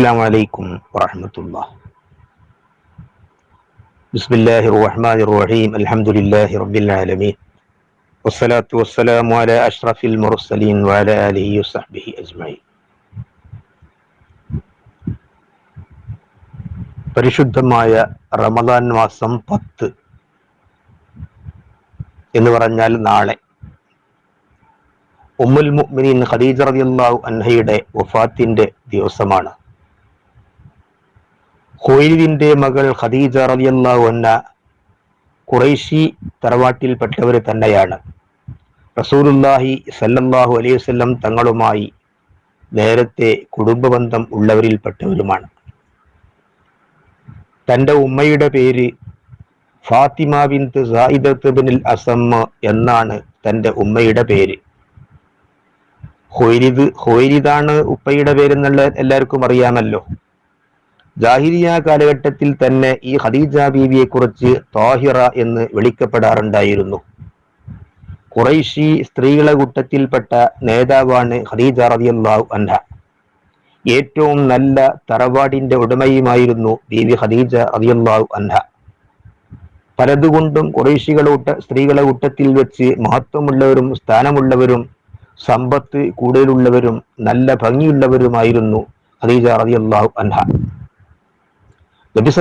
السلام عليكم ورحمة الله بسم الله الرحمن الرحيم الحمد لله رب العالمين والصلاة والسلام على أشرف المرسلين وعلى آله وصحبه أجمعين പരിശുദ്ധമായ റമദാൻ മാസം പത്ത് എന്ന് പറഞ്ഞാൽ നാളെ ഉമ്മുൽ മുഅ്മിനീൻ ഖദീജ റളിയല്ലാഹു അൻഹയുടെ വഫാത്തിന്റെ ദിവസമാണ് ഖുവൈലിദിന്റെ മകൾ ഖദീജ റളിയല്ലാഹു അൻഹ ഖുറൈശി തറവാട്ടിൽപ്പെട്ടവർ തന്നെയാണ്. റസൂലുല്ലാഹി സല്ലല്ലാഹു അലൈഹി വസല്ലം തങ്ങളുമായി നേരത്തെ കുടുംബബന്ധം ഉള്ളവരിൽപ്പെട്ടവരുമാണ്. തന്റെ ഉമ്മയുടെ പേര് ഫാത്തിമ ബിന്ത് സായിദത്ത് അസമ്മ എന്നാണ് തന്റെ ഉമ്മയുടെ പേര്. ഹൊയ്രിദ് ഹൊയ്രിദാണ് ഉപ്പയുടെ പേരെന്നുള്ള എല്ലാവർക്കും അറിയാമല്ലോ. ജാഹിരിയ കാലഘട്ടത്തിൽ തന്നെ ഈ ഖദീജ ബീവിയെ കുറിച്ച് താഹിറ എന്ന് വിളിക്കപ്പെടാറുണ്ടായിരുന്നു. ഖുറൈശി സ്ത്രീകളെ കൂട്ടത്തിൽപ്പെട്ട നേതാവാണ് ഖദീജ റളിയല്ലാഹു അൻഹ. ഏറ്റവും നല്ല തറവാടിന്റെ ഉടമയുമായിരുന്നു ബീവി ഖദീജ റളിയല്ലാഹു അൻഹ. പലതുകൊണ്ടും കുറേശികളൂട്ട സ്ത്രീകളെ കൂട്ടത്തിൽ വെച്ച് മഹത്വമുള്ളവരും സ്ഥാനമുള്ളവരും സമ്പത്ത് കൂടുതലുള്ളവരും നല്ല ഭംഗിയുള്ളവരുമായിരുന്നു ഖദീജ റളിയല്ലാഹു അൻഹ. നബി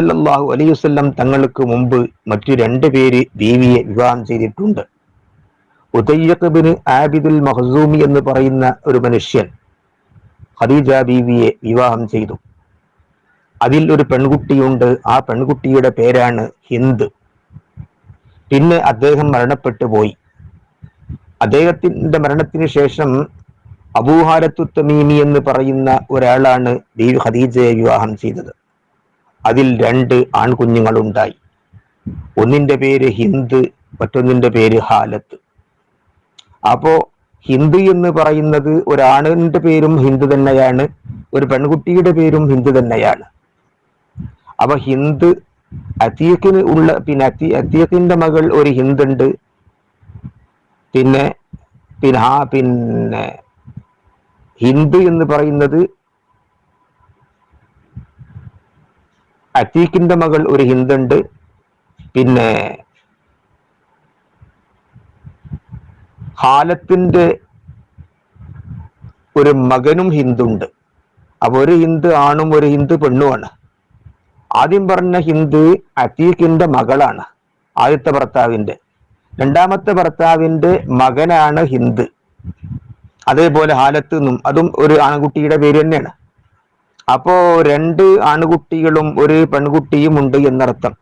അലൈവല്ലം തങ്ങൾക്ക് മുമ്പ് മറ്റു രണ്ട് പേര് ബീവിയെ വിവാഹം ചെയ്തിട്ടുണ്ട്. ഉദയ്യബിന് ആബിദുൽ മഹസൂമി എന്ന് പറയുന്ന ഒരു മനുഷ്യൻ ഖദീജ ബീവിയെ വിവാഹം ചെയ്തു. അതിൽ ഒരു പെൺകുട്ടിയുണ്ട്. ആ പെൺകുട്ടിയുടെ പേരാണ് ഹിന്ദ്. പിന്നെ അദ്ദേഹം മരണപ്പെട്ടു പോയി. അദ്ദേഹത്തിന്റെ മരണത്തിന് ശേഷം അബൂഹാരത്തു തമീമി എന്ന് പറയുന്ന ഒരാളാണ് ബീവി ഖദീജയെ വിവാഹം ചെയ്തത്. അതിൽ രണ്ട് ആൺകുഞ്ഞുങ്ങളുണ്ടായി. ഒന്നിന്റെ പേര് ഹിന്ദ് മറ്റൊന്നിന്റെ പേര് ഹാലത്ത്. അപ്പോ ഹിന്ദു എന്ന് പറയുന്നത് ഒരാണിന്റെ പേരും ഹിന്ദു തന്നെയാണ് ഒരു പെൺകുട്ടിയുടെ പേരും ഹിന്ദു തന്നെയാണ്. അപ്പൊ ഹിന്ദ് അതീഖിന് ഉള്ള പിന്നെ അത്തി അതീഖിന്റെ മകൾ ഒരു ഹിന്ദുണ്ട്. പിന്നെ പിന്നെ പിന്നെ ഹിന്ദു എന്ന് പറയുന്നത് അത്തീഖിന്റെ മകൾ ഒരു ഹിന്ദുണ്ട്. പിന്നെ ഹാലത്തിന്റെ ഒരു മകനും ഹിന്ദുണ്ട്. അപ്പൊ ഒരു ഹിന്ദു ആണും ഒരു ഹിന്ദു പെണ്ണുമാണ്. ആദ്യം പറഞ്ഞ ഹിന്ദു അത്തീഖിന്റെ മകളാണ് ആദ്യത്തെ ഭർത്താവിന്റെ. രണ്ടാമത്തെ ഭർത്താവിന്റെ മകനാണ് ഹിന്ദു. അതേപോലെ ഹാലത്ത് നിന്നും അതും ഒരു ആൺകുട്ടിയുടെ പേര് തന്നെയാണ്. അപ്പോ രണ്ട് ആൺകുട്ടികളും ഒരു പെൺകുട്ടിയും ഉണ്ട് എന്നർത്ഥം.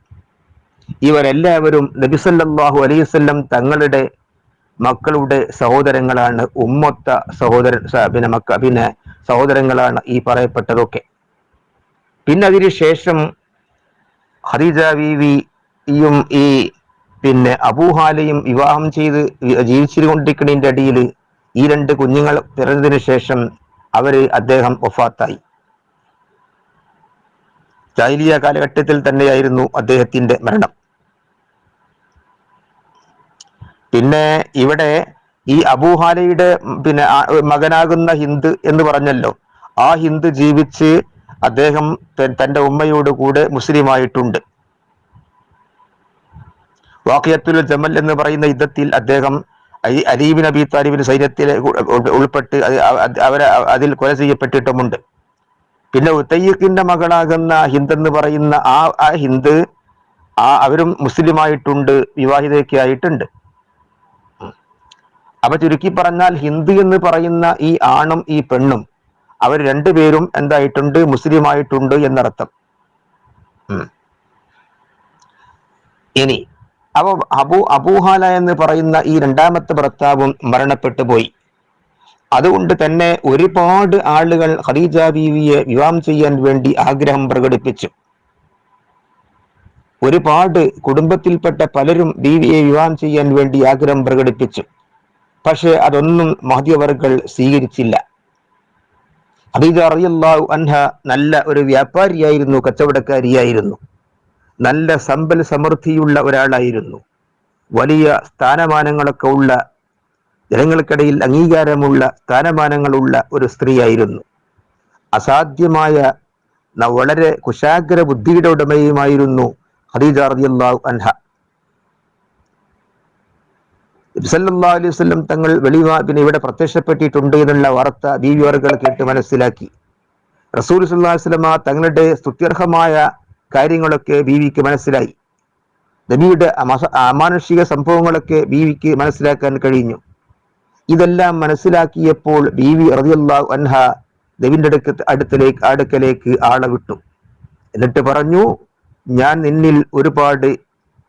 ഇവരെല്ലാവരും നബിസല്ലാഹു അലൈവല്ലം തങ്ങളുടെ മക്കളുടെ സഹോദരങ്ങളാണ്. ഉമ്മത്ത സഹോദരൻ പിന്നെ മക്ക പിന്നെ സഹോദരങ്ങളാണ് ഈ പറയപ്പെട്ടതൊക്കെ. പിന്നെ അതിന് ശേഷം ഖദീജ ബീവിയും ഈ പിന്നെ അബൂഹാലയും വിവാഹം ചെയ്ത് ജീവിച്ചുകൊണ്ടിരിക്കുന്നതിന്റെ അടിയിൽ ഈ രണ്ട് കുഞ്ഞുങ്ങൾ പിറന്നതിന് ശേഷം അവർ അദ്ദേഹം ഒഫാത്തായി ജാഹിലിയ കാലഘട്ടത്തിൽ തന്നെയായിരുന്നു അദ്ദേഹത്തിന്റെ മരണം. പിന്നെ ഇവിടെ ഈ അബൂഹാലയുടെ പിന്നെ മകനാകുന്ന ഹിന്ദ് എന്ന് പറഞ്ഞല്ലോ. ആ ഹിന്ദ് ജീവിച്ച് അദ്ദേഹം തന്റെ ഉമ്മയോട് കൂടെ മുസ്ലിമായിട്ടുണ്ട്. വാക്കിയത്തുൽ ജമൽ എന്ന് പറയുന്ന യുദ്ധത്തിൽ അദ്ദേഹം അലി- അലീബിൻ അബി താലിബിന് സൈന്യത്തിലെ ഉൾപ്പെട്ട് അവരെ അതിൽ കൊല ചെയ്യപ്പെട്ടിട്ടുമുണ്ട്. പിന്നെ ഉത്തയ്യക്കിന്റെ മകളാകുന്ന ഹിന്ദ് എന്ന് പറയുന്ന ആ ആ ഹിന്ദ് ആ അവരും മുസ്ലിമായിട്ടുണ്ട് വിവാഹിതയൊക്കെ ആയിട്ടുണ്ട് അപ്പൊ ചുരുക്കി പറഞ്ഞാൽ ഹിന്ദ് എന്ന് പറയുന്ന ഈ ആണും ഈ പെണ്ണും അവർ രണ്ടുപേരും എന്തായിട്ടുണ്ട്? മുസ്ലിമായിട്ടുണ്ട് എന്നർത്ഥം. ഇനി അപ്പൊ അബു അബൂഹാല എന്ന് പറയുന്ന ഈ രണ്ടാമത്തെ ഭർത്താവും മരണപ്പെട്ടു പോയി. അതുകൊണ്ട് തന്നെ ഒരുപാട് ആളുകൾ ഖദീജ ബീവിയെ വിവാഹം ചെയ്യാൻ വേണ്ടി ആഗ്രഹം പ്രകടിപ്പിച്ചു. ഒരുപാട് കുടുംബത്തിൽപ്പെട്ട പലരും ബീവിയെ വിവാഹം ചെയ്യാൻ വേണ്ടി ആഗ്രഹം പ്രകടിപ്പിച്ചു. പക്ഷെ അതൊന്നും മഹദിയവർഗൾ സ്വീകരിച്ചില്ല. ഖദീജ റളിയല്ലാഹു അൻഹ നല്ല ഒരു വ്യാപാരിയായിരുന്നു കച്ചവടക്കാരിയായിരുന്നു. നല്ല സമ്പൽ സമൃദ്ധിയുള്ള ഒരാളായിരുന്നു. വലിയ സ്ഥാനമാനങ്ങളൊക്കെ ഉള്ള ജനങ്ങൾക്കിടയിൽ അംഗീകാരമുള്ള സ്ഥാനമാനങ്ങളുള്ള ഒരു സ്ത്രീയായിരുന്നു. അസാധ്യമായ വളരെ കുശാഗ്ര ബുദ്ധിയുടെ ഉടമയുമായിരുന്നു ഖദീജ അൻഹ. അലൈഹി വസല്ലം തങ്ങൾ വെളിവാ ഇവിടെ പ്രത്യക്ഷപ്പെട്ടിട്ടുണ്ട് എന്നുള്ള വാർത്ത ബീവിയറുകൾ കേട്ട് മനസ്സിലാക്കി. റസൂൽ സല്ലല്ലാഹു അലൈഹി തങ്ങളുടെ സ്തുത്യർഹമായ കാര്യങ്ങളൊക്കെ ബീവിക്ക് മനസ്സിലായി. നബിയുടെ അമാനുഷിക സംഭവങ്ങളൊക്കെ ബീവിക്ക് മനസ്സിലാക്കാൻ കഴിഞ്ഞു. ഇതെല്ലാം മനസ്സിലാക്കിയപ്പോൾ ബീവി റളിയല്ലാഹു അൻഹ നബിന്റെ അടുക്ക അടുത്തിലേക്ക് അടുക്കലേക്ക് ആളെ വിട്ടു എന്നിട്ട് പറഞ്ഞു ഞാൻ നിന്നിൽ ഒരുപാട്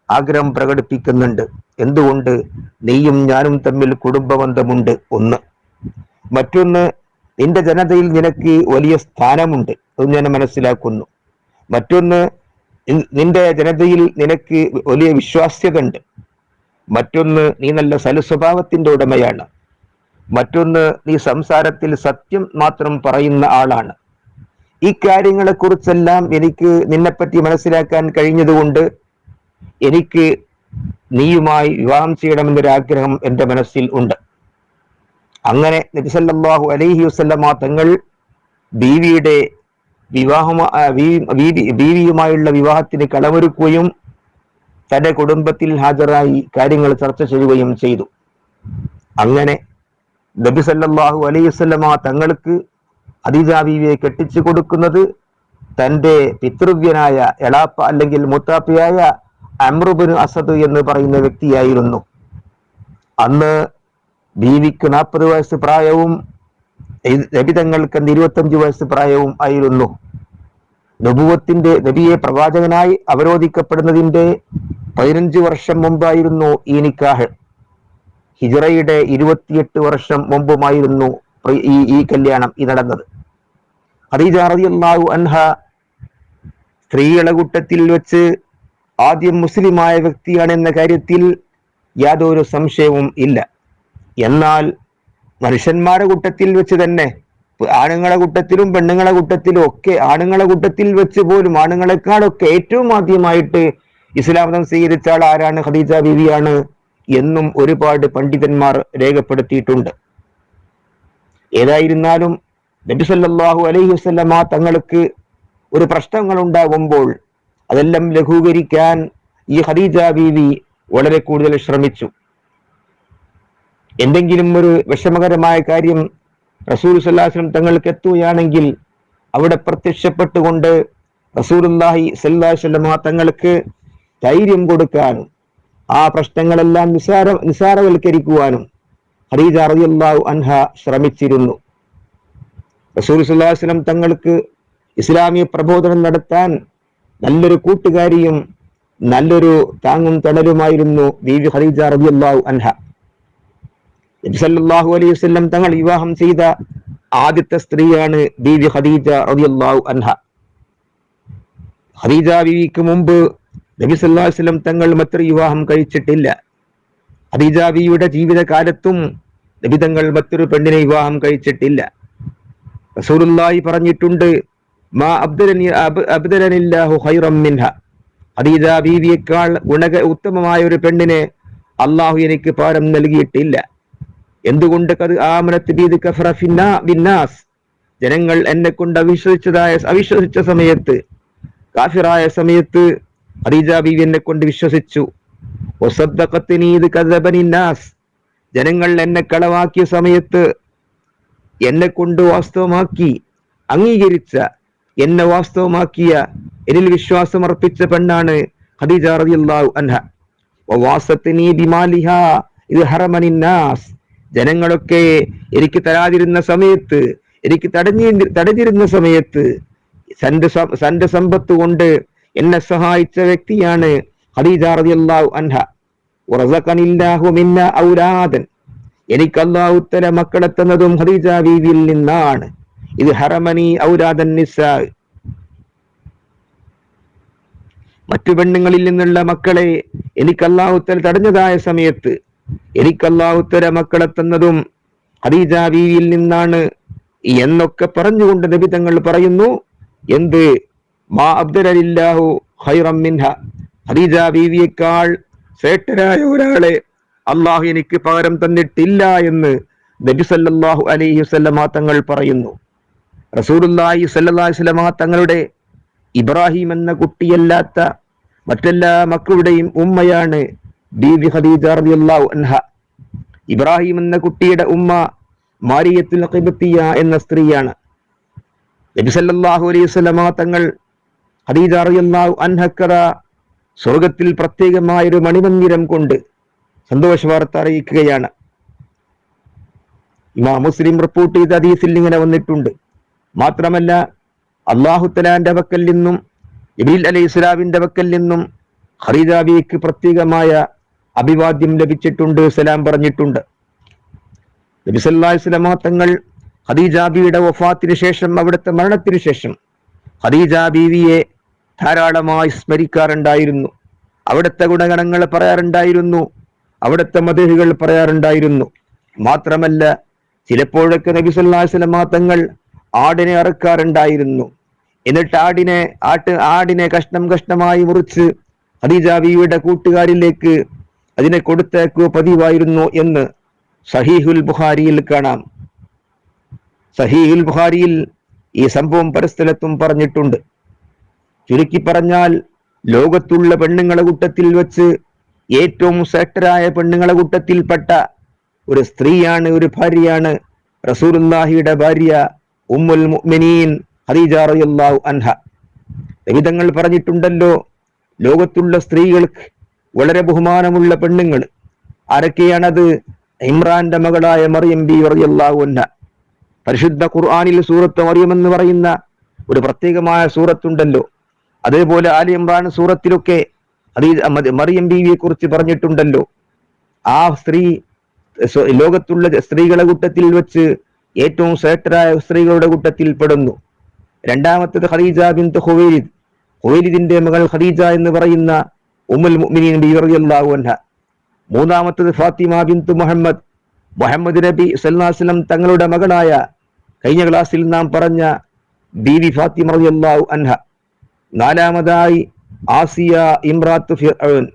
ആഗ്രഹം പ്രകടിപ്പിക്കുന്നുണ്ട്. എന്തുകൊണ്ട്? നീയും ഞാനും തമ്മിൽ കുടുംബബന്ധമുണ്ട്. ഒന്ന് മറ്റൊന്ന് നിന്റെ ജനതയിൽ നിനക്ക് വലിയ സ്ഥാനമുണ്ട്. അത് ഞാൻ മനസ്സിലാക്കുന്നു. മറ്റൊന്ന് നിന്റെ ജനതയിൽ നിനക്ക് വലിയ വിശ്വാസ്യത ഉണ്ട് മറ്റൊന്ന് നീ നല്ല സലസ്വഭാവത്തിന്റെ ഉടമയാണ്. മറ്റൊന്ന് നീ സംസാരത്തിൽ സത്യം മാത്രം പറയുന്ന ആളാണ്. ഈ കാര്യങ്ങളെ കുറിച്ചെല്ലാം എനിക്ക് നിന്നെപ്പറ്റി മനസ്സിലാക്കാൻ കഴിഞ്ഞതുകൊണ്ട് എനിക്ക് നീയുമായി വിവാഹം ചെയ്യണമെന്നൊരാഗ്രഹം എന്റെ മനസ്സിൽ ഉണ്ട്. അങ്ങനെ നബിസല്ലാഹു അലൈഹി വസല്ലമ തങ്ങൾ ബീവിയുടെ വിവാഹം ബീവിയുമായുള്ള വിവാഹത്തിന് കളമൊരുക്കുകയും തന്റെ കുടുംബത്തിൽ ഹാജരായി കാര്യങ്ങൾ ചർച്ച ചെയ്യുകയും ചെയ്തു. അങ്ങനെ നബി സല്ലാഹു അലൈഹി വസല്ലമ തങ്ങൾക്ക് അദീജ ബീവിയെ കെട്ടിച്ചു കൊടുക്കുന്നത് തന്റെ പിതൃവ്യനായ എളാപ്പ അല്ലെങ്കിൽ മുത്താപ്പയായ അമ്രുബിൻ അസദ് എന്ന് പറയുന്ന വ്യക്തിയായിരുന്നു. അന്ന് ബീവിക്ക് നാൽപ്പത് വയസ്സ് പ്രായവും നബി തങ്ങൾക്ക് ഇരുപത്തഞ്ച് വയസ്സ് പ്രായവും ആയിരുന്നു. നബുവത്തിന്റെ നബിയെ പ്രവാചകനായി അവരോധിക്കപ്പെടുന്നതിന്റെ പതിനഞ്ച് വർഷം മുമ്പായിരുന്നു ഈ നിക്കാഹ്. ഹിജറയുടെ ഇരുപത്തിയെട്ട് വർഷം മുമ്പുമായിരുന്നു ഈ ഈ കല്യാണം ഈ നടന്നത്. റളിയല്ലാഹു അൻഹ സ്ത്രീകളെ കൂട്ടത്തിൽ വെച്ച് ആദ്യം മുസ്ലിമായ വ്യക്തിയാണ് എന്ന കാര്യത്തിൽ യാതൊരു സംശയവും ഇല്ല. എന്നാൽ മനുഷ്യന്മാരുടെ കൂട്ടത്തിൽ വെച്ച് തന്നെ ആണുങ്ങളെ കൂട്ടത്തിലും പെണ്ണുങ്ങളെ കൂട്ടത്തിലും ഒക്കെ ആണുങ്ങളെ കൂട്ടത്തിൽ വെച്ച് പോലും ആണുങ്ങളെക്കാളൊക്കെ ഏറ്റവും ആദ്യമായിട്ട് ഇസ്ലാമതം സ്വീകരിച്ച ആൾ ആരാണ്? ഖദീജ ബീവിയാണ്. എന്നും ഒരുപാട് പണ്ഡിതന്മാർ രേഖപ്പെടുത്തിയിട്ടുണ്ട്. ഏതായിരുന്നാലും നബിസല്ലാഹു അലൈഹി വസല്ലമ തങ്ങൾക്ക് ഒരു പ്രശ്നങ്ങൾ ഉണ്ടാകുമ്പോൾ അതെല്ലാം ലഘൂകരിക്കാൻ ഈ ഹദീജ ബീവി വളരെ കൂടുതൽ ശ്രമിച്ചു. എന്തെങ്കിലും ഒരു വിഷമകരമായ കാര്യം റസൂൽ സല്ലാസ്ലം തങ്ങൾക്ക് എത്തുകയാണെങ്കിൽ അവിടെ പ്രത്യക്ഷപ്പെട്ടുകൊണ്ട് റസൂലുല്ലാഹി സല്ലാസ്ലമ തങ്ങൾക്ക് ധൈര്യം കൊടുക്കാനും ആ പ്രശ്നങ്ങളെല്ലാം നിസാര നിസാരവൽക്കരിക്കുവാനും ഹരീജ അറിയല്ലാവു അൻഹ ശ്രമിച്ചിരുന്നു. റസൂൽ സുല്ലാസ്ലം തങ്ങൾക്ക് ഇസ്ലാമിക പ്രബോധനം നടത്താൻ നല്ലൊരു കൂട്ടുകാരിയും നല്ലൊരു താങ്ങും തണലുമായിരുന്നു ബീവി ഹരീജ റളിയല്ലാഹു അൻഹ. നബിസല്ലാഹു അലൈഹി സ്വല്ലം തങ്ങൾ വിവാഹം ചെയ്ത ആദ്യത്തെ സ്ത്രീയാണ് ബീവി ഹദീജ റളിയല്ലാഹു അൻഹ. ഹദീജ ബീവിക്ക് മുമ്പ് നബി സല്ലല്ലാഹു അലൈഹി വസല്ലം തങ്ങൾ മറ്റൊരു വിവാഹം കഴിച്ചിട്ടില്ല. അബിജാബിയുടെ ജീവിതകാലത്തും നബി തങ്ങൾ മറ്റൊരു പെണ്ണിനെ വിവാഹം കഴിച്ചിട്ടില്ല. റസൂലുള്ളാഹി പറഞ്ഞിട്ടുണ്ട് മാ അബ്ദലനി അബ് അബ്ദലനില്ലാഹു ഖൈറം മിൻഹ. ഖദീജ ബീവിയേക്കാൾ ഗുണക ഉത്തമമായ ഒരു പെണ്ണിനെ അള്ളാഹു എനിക്ക് പാരം നൽകിയിട്ടില്ല. എന്തുകൊണ്ട് ആമനത്ത് ബീദ് കഫറ ഫിന്നാ ബിന്നാസ്? ജനങ്ങൾ എന്നെ കൊണ്ട് അവിശ്വസിച്ചതായ അവിശ്വസിച്ച സമയത്ത് കാഫിറായ സമയത്ത് ഖദീജ എന്നെ കൊണ്ട് വിശ്വസിച്ചു ജനങ്ങൾ എന്നെ കളവാക്കിയ സമയത്ത് എന്നെ കൊണ്ട് വാസ്തവമാക്കി അംഗീകരിച്ച എന്നെ വാസ്തവമാക്കിയ എന്നിൽ വിശ്വാസം അർപ്പിച്ച പെണ്ണാണ് ഖദീജ റളിയല്ലാഹു അൻഹ. ജനങ്ങളൊക്കെ എനിക്ക് തരാതിരുന്ന സമയത്ത് എനിക്ക് തടഞ്ഞി തടഞ്ഞിരുന്ന സമയത്ത് തന്റെ തന്റെ സമ്പത്ത് കൊണ്ട് എന്നെ സഹായിച്ച വ്യക്തിയാണ് അൻഹ. ഔലാദൻ. എനിക്ക് അല്ലാഹു ഉത്തര മക്കളെ തന്നതും ഖദീജ ബീവിയിൽ നിന്നാണ്. ഇത് ഹറമനി ഔരാദൻ നിസാ മറ്റു പെണ്ണുങ്ങളിൽ നിന്നുള്ള മക്കളെ എനിക്ക് അള്ളാഹുത്തര തടഞ്ഞതായ സമയത്ത് എനിക്ക് അള്ളാഹുത്തര മക്കളെ തന്നതും ഹദീജ ബീവിയിൽ നിന്നാണ് എന്നൊക്കെ പറഞ്ഞുകൊണ്ട് നബി തങ്ങൾ പറയുന്നു എന്ത്? മാ ബീവിയേക്കാൾ ശ്രേഷ്ഠരായ ഒരാളെ അള്ളാഹു എനിക്ക് പകരം തന്നിട്ടില്ല എന്ന് നബിസല്ലാഹു അലൈഹി വസല്ലമ തങ്ങൾ പറയുന്നു. റസൂലുള്ളാഹി സല്ലാഹി വസല്ലമ തങ്ങളുടെ ഇബ്രാഹിം എന്ന കുട്ടിയല്ലാത്ത മറ്റെല്ലാ മക്കളുടെയും ഉമ്മയാണ് ബീബി ഖദീജ റളിയല്ലാഹു അൻഹ. ഇബ്രാഹിം എന്ന കുട്ടിയുടെ ഉമ്മ മാരിയത്തുൽ എന്ന സ്ത്രീയാണ്. നബി സല്ലല്ലാഹു അലൈഹി വസല്ലമ തങ്ങൾ ഖദീജ അറിയുന്നാവ് അൻഹക്കറ സ്വർഗത്തിൽ പ്രത്യേകമായൊരു മണിമന്ദിരം കൊണ്ട് സന്തോഷ വാർത്ത അറിയിക്കുകയാണ്. ഇമാ മുസ്ലിം റിപ്പോർട്ട് ചെയ്ത ഹദീസിൽ ഇങ്ങനെ വന്നിട്ടുണ്ട്. മാത്രമല്ല അള്ളാഹുത്തലാന്റെ വക്കൽ നിന്നും ഇബിൽ അലി ഇസ്ലാമിന്റെ വക്കൽ നിന്നും ഖദീജാബിക്ക് പ്രത്യേകമായ അഭിവാദ്യം ലഭിച്ചിട്ടുണ്ട് സലാം പറഞ്ഞിട്ടുണ്ട്. നബി സല്ലല്ലാഹു അലൈഹി തങ്ങൾ ഖദീജ വഫാത്തിന് ശേഷം അവിടുത്തെ മരണത്തിന് ശേഷം ഖദീജ ബീവിയെ ധാരാളമായി സ്മരിക്കാറുണ്ടായിരുന്നു. അവിടുത്തെ ഗുണഗണങ്ങൾ പറയാറുണ്ടായിരുന്നു. അവിടുത്തെ മതഹുകൾ പറയാറുണ്ടായിരുന്നു. മാത്രമല്ല ചിലപ്പോഴൊക്കെ നബി വസല്ലമ തങ്ങൾ ആടിനെ അറുക്കാറുണ്ടായിരുന്നു. എന്നിട്ട് ആടിനെ ആട്ട് ആടിനെ കഷ്ണം കഷ്ണമായി മുറിച്ച് ഹദീജാവിയുടെ ബീവിയുടെ കൂട്ടുകാരിലേക്ക് അതിനെ കൊടുത്തേക്കുക പതിവായിരുന്നു എന്ന് സഹീഹുൽ ബുഖാരിയിൽ കാണാം. സഹീഹുൽ ബുഖാരിയിൽ ഈ സംഭവം പരസ്ഥലത്തും പറഞ്ഞിട്ടുണ്ട്. ചുരുക്കി പറഞ്ഞാൽ ലോകത്തുള്ള പെണ്ണുങ്ങളെ കൂട്ടത്തിൽ വെച്ച് ഏറ്റവും ശ്രേഷ്ഠരായ പെണ്ണുങ്ങളെ കൂട്ടത്തിൽപ്പെട്ട ഒരു സ്ത്രീയാണ് ഒരു ഭാര്യയാണ് റസൂലുള്ളാഹിയുടെ ഭാര്യ ഉമ്മുൽ മുഅ്മിനീൻ ഖദീജ റളിയല്ലാഹു അൻഹ. വിവിധങ്ങൾ പറഞ്ഞിട്ടുണ്ടല്ലോ ലോകത്തുള്ള സ്ത്രീകൾക്ക് വളരെ ബഹുമാനമുള്ള പെണ്ണുങ്ങൾ ആരൊക്കെയാണത്? ഇമ്രാന്റെ മകളായ മറിയം ബി റളിയല്ലാഹു അൻഹ. പരിശുദ്ധ ഖുർആനിൽ സൂറത്ത് മറിയം എന്ന് പറയുന്ന ഒരു പ്രത്യേകമായ സൂറത്തുണ്ടല്ലോ. അതേപോലെ ആലി ഇമ്രാൻ സൂറത്തിലൊക്കെ അത് മറിയം ബീവിയെ കുറിച്ച് പറഞ്ഞിട്ടുണ്ടല്ലോ. ആ സ്ത്രീ ലോകത്തുള്ള സ്ത്രീകളുടെ കൂട്ടത്തിൽ വെച്ച് ഏറ്റവും ശ്രേഷ്ഠരായ സ്ത്രീകളുടെ കൂട്ടത്തിൽ പെടുന്നു. രണ്ടാമത്തത് ഖദീജ ബിന്ത് ഹുവൈലിദ് ഹുവൈലിദിന്റെ മകൾ ഖദീജ എന്ന് പറയുന്ന ഉമ്മുൽ മുഅ്മിനീൻ ബി അൻഹ. മൂന്നാമത്തത് ഫാത്തിമ ബിന്ത് മുഹമ്മദ്. മുഹമ്മദ് നബി സല്ലാസ്ലം തങ്ങളുടെ മകളായ കഴിഞ്ഞ ക്ലാസ്സിൽ നാം പറഞ്ഞ ബീവി ഫാത്തിമ റളിയല്ലാഹു അൻഹ. നാലാമതായി ആസിയ ഇമ്രാത്ത് ഫിറോൻ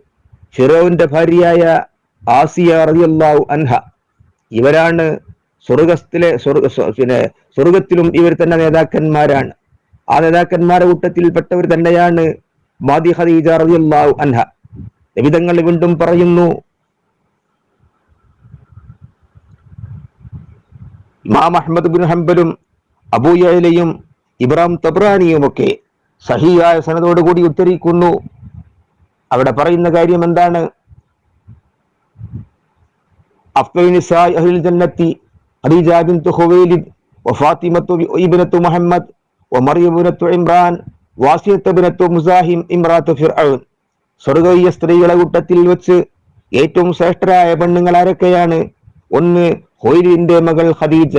ഫിറോവിന്റെ ഭാര്യയായ ആസിയ റളിയല്ലാഹു അൻഹ. ഇവരാണ് സ്വർഗത്തിലെ സ്വർഗ സ്വ- പിന്നെ സ്വർഗത്തിലും ഇവർ തന്നെ നേതാക്കന്മാരാണ്. ആ നേതാക്കന്മാരുടെ കൂട്ടത്തിൽപ്പെട്ടവർ തന്നെയാണ് മാദി ഖദീജ റളിയല്ലാഹു അൻഹ. നിബിതങ്ങൾ വീണ്ടും പറയുന്നു ഇമാം അഹമ്മദ് ബിൻ ഹംബലും അബൂയലയും ഇബ്രാഹിം തബ്രാനിയുമൊക്കെ സഹിയായ സനതോടുകൂടി ഉദ്ധരിക്കുന്നു. അവിടെ പറയുന്ന കാര്യം എന്താണ്? ജന്നത്തി മുഹമ്മദ് മുസാഹിം ഫിർഔൻ സ്വർഗീയ സ്ത്രീകളെ കൂട്ടത്തിൽ വെച്ച് ഏറ്റവും ശ്രേഷ്ഠരായ പെണ്ണുങ്ങൾ ആരൊക്കെയാണ്? ഒന്ന് ഹൊയ്ലിന്റെ മകൾ ഖദീജ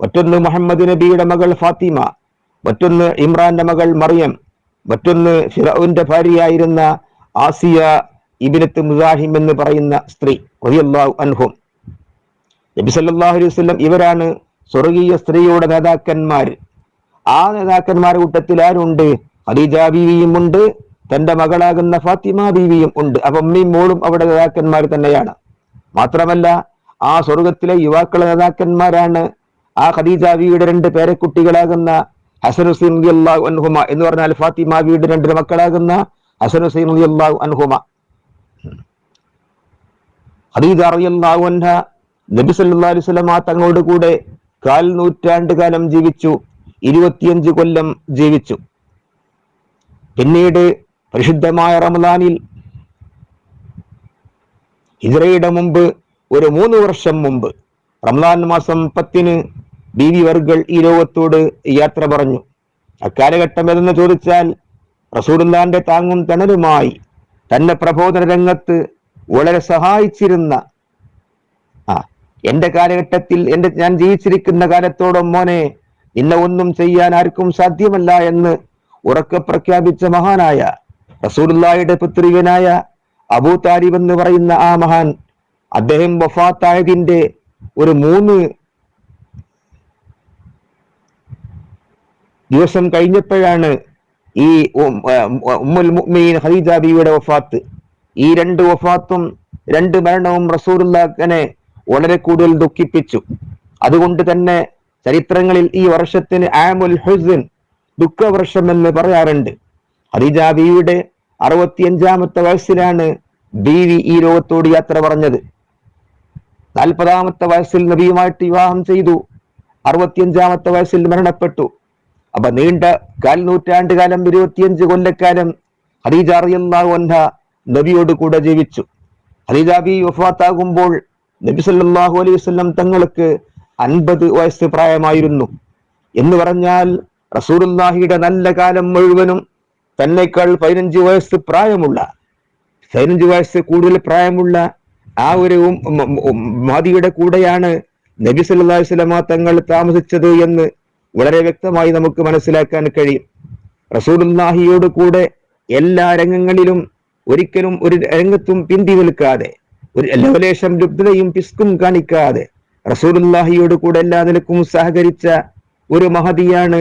മറ്റൊന്ന് മുഹമ്മദ് നബിയുടെ മകൾ ഫാത്തിമ. മറ്റൊന്ന് ഇമ്രാന്റെ മകൾ മറിയം മറ്റൊന്ന് ഫിറൌന്റെ ഭാര്യയായിരുന്ന ആസിയ ഇബിനത്ത് മുസാഹിം എന്ന് പറയുന്ന സ്ത്രീ റളിയല്ലാഹു അൻഹും. നബി സല്ലല്ലാഹു അലൈഹി വസല്ലം ഇവരാണ് സ്വർഗീയ സ്ത്രീയുടെ നേതാക്കന്മാർ. ആ നേതാക്കന്മാരുടെ കൂട്ടത്തിൽ ആരുണ്ട്? ഖദീജ ബീവിയും ഉണ്ട് തന്റെ മകളാകുന്ന ഫാത്തിമ ബീവിയും ഉണ്ട്. അപ്പൊ അമ്മയും മോളും അവിടെ നേതാക്കന്മാർ തന്നെയാണ്. മാത്രമല്ല ആ സ്വർഗത്തിലെ യുവാക്കളെ നേതാക്കന്മാരാണ് ആ ഖദീജ ബീവിയുടെ രണ്ട് പേരക്കുട്ടികളാകുന്ന ഹസൻ ഹുസൈൻ അള്ളാഹു അൻഹുമ എന്ന് പറഞ്ഞാൽ ഫാത്തിമ വീട് രണ്ട് മക്കളാകുന്ന ഹസൻ ഹുസൈൻ അള്ളാഹു അൻഹുമ. ഖദീജ റളിയല്ലാഹു അൻഹ നബി സല്ലല്ലാഹു അലൈഹി വസല്ലം തങ്ങളോട് കൂടെ കാൽ നൂറ്റാണ്ട് കാലം ജീവിച്ചു ഇരുപത്തിയഞ്ച് കൊല്ലം ജീവിച്ചു. പിന്നീട് പരിശുദ്ധമായ റമദാനിൽ ഹിജ്റയുടെ മുമ്പ് ഒരു മൂന്ന് വർഷം മുമ്പ് റമദാൻ മാസം പത്തിന് ബീവി വർകൾ ഈ ലോകത്തോട് യാത്ര പറഞ്ഞു. അക്കാലഘട്ടം ഏതെന്ന് ചോദിച്ചാൽ റസൂലുള്ളാന്റെ താങ്ങും തണലുമായി തന്റെ പ്രബോധന രംഗത്ത് വളരെ സഹായിച്ചിരുന്ന ആ എന്റെ കാലഘട്ടത്തിൽ എന്റെ ഞാൻ ജീവിച്ചിരിക്കുന്ന കാലത്തോടും മോനെ നിന്നെ ഒന്നും ചെയ്യാൻ ആർക്കും സാധ്യമല്ല എന്ന് ഉറക്കെ പ്രഖ്യാപിച്ച മഹാനായ റസൂലുല്ലായുടെ പുത്രികനായ അബൂ താരിബ് എന്ന് പറയുന്ന ആ മഹാൻ അദ്ദേഹം വഫാത്തായതിന്റെ ഒരു മൂന്ന് ദിവസം കഴിഞ്ഞപ്പോഴാണ് ഈ ഉമ്മുൽ മുഅ്മിനീൻ ഖദീജ വഫാത്ത്. ഈ രണ്ട് വഫാത്തും രണ്ട് മരണവും റസൂലുള്ളാഹിനെ വളരെ കൂടുതൽ ദുഃഖിപ്പിച്ചു. അതുകൊണ്ട് തന്നെ ചരിത്രങ്ങളിൽ ഈ വർഷത്തിന് ആമുൽ ഹുസിൻ ദുഃഖവർഷം എന്ന് പറയാറുണ്ട്. ഖദീജ ബീവിയുടെ അറുപത്തിയഞ്ചാമത്തെ വയസ്സിലാണ് ബീവി ഈ ലോകത്തോട് യാത്ര പറഞ്ഞത്. നാൽപ്പതാമത്തെ വയസ്സിൽ നബിയുമായിട്ട് വിവാഹം ചെയ്തു. അറുപത്തിയഞ്ചാമത്തെ വയസ്സിൽ മരണപ്പെട്ടു. അപ്പൊ നീണ്ട കാൽ നൂറ്റാണ്ട് കാലം ഇരുപത്തിയഞ്ച് കൊല്ലക്കാലം ഹദീജ അറിയുന്ന നബിയോട് കൂടെ ജീവിച്ചു ഹദീജാബി ബി വഫാത്താകുമ്പോൾ നബി സല്ലാഹു അലൈഹി വസല്ലം തങ്ങൾക്ക് അൻപത് വയസ്സ് പ്രായമായിരുന്നു എന്ന് പറഞ്ഞാൽ റസൂലുള്ളാഹിയുടെ നല്ല കാലം മുഴുവനും തന്നെക്കാൾ പതിനഞ്ച് വയസ്സ് പ്രായമുള്ള പതിനഞ്ച് വയസ്സ് കൂടുതൽ പ്രായമുള്ള ആ ഒരു മഹദിയുടെ കൂടെയാണ് നബി സല്ലല്ലാഹു അലൈഹി വസല്ലമ തങ്ങൾ താമസിച്ചത് എന്ന് വളരെ വ്യക്തമായി നമുക്ക് മനസ്സിലാക്കാൻ കഴിയും. റസൂലുള്ളാഹിയോട് കൂടെ എല്ലാ രംഗങ്ങളിലും ഒരിക്കലും ഒരു രംഗത്തും പിന്തി നിൽക്കാതെ ഒരു ലവലേശം ലുബ്ധതയും പിസ്കും കാണിക്കാതെ റസൂലുള്ളാഹിയോട് കൂടെ എല്ലാ നിലക്കും സഹകരിച്ച ഒരു മഹതിയാണ്